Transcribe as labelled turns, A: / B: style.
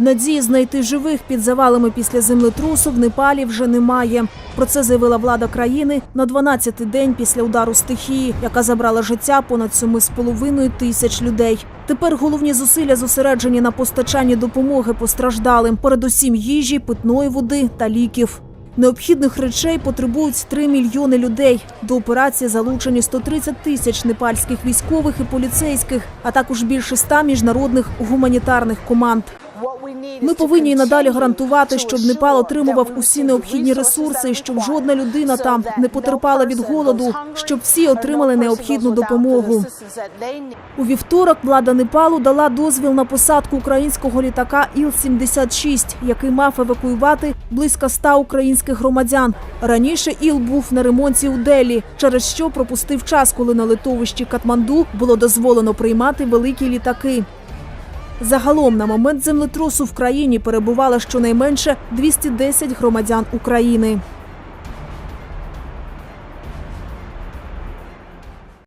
A: Надії знайти живих під завалами після землетрусу в Непалі вже немає. Про це заявила влада країни на 12-й день після удару стихії, яка забрала життя понад 7,5 тисяч людей. Тепер головні зусилля зосереджені на постачанні допомоги постраждалим, передусім їжі, питної води та ліків. Необхідних речей потребують 3 мільйони людей. До операції залучені 130 тисяч непальських військових і поліцейських, а також більше 100 міжнародних гуманітарних команд. Ми повинні і надалі гарантувати, щоб Непал отримував усі необхідні ресурси, щоб жодна людина там не потерпала від голоду, щоб всі отримали необхідну допомогу. У вівторок влада Непалу дала дозвіл на посадку українського літака Іл-76, який мав евакуювати близько ста українських громадян. Раніше Іл був на ремонті у Делі, через що пропустив час, коли на литовищі Катманду було дозволено приймати великі літаки. Загалом на момент землетрусу в країні перебувало щонайменше 210 громадян України.